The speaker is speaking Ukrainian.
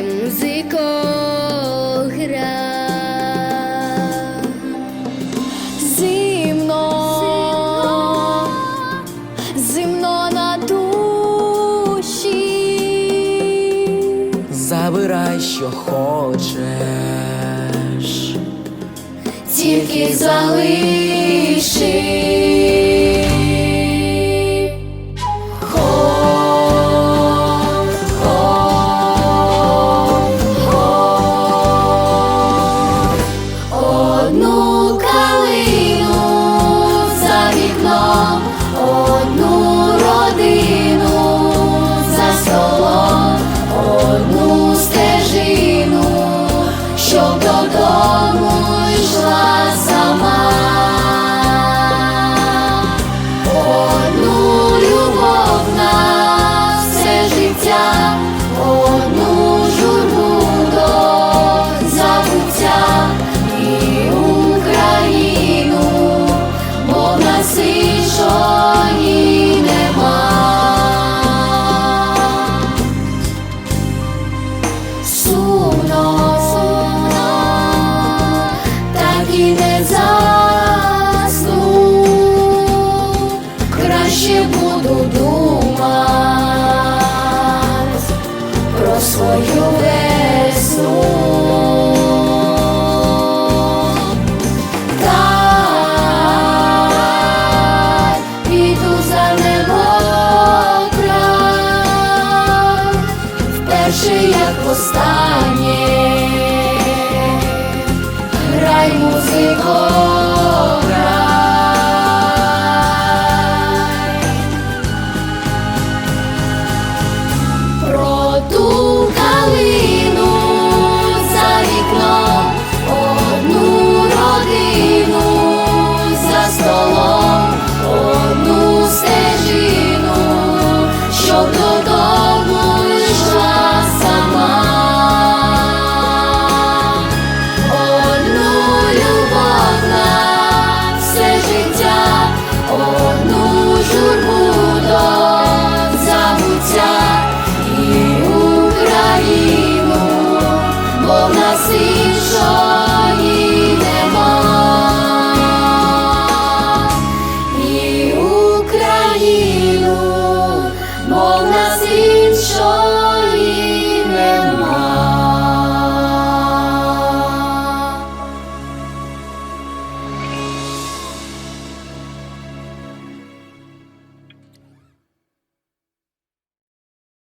Ем, хай музико гра. Зимно, на душі, забирай, що хочеш, тільки залиши. 梦 свою весну. Так, піду за небо край, вперше як востаннє, грай музико.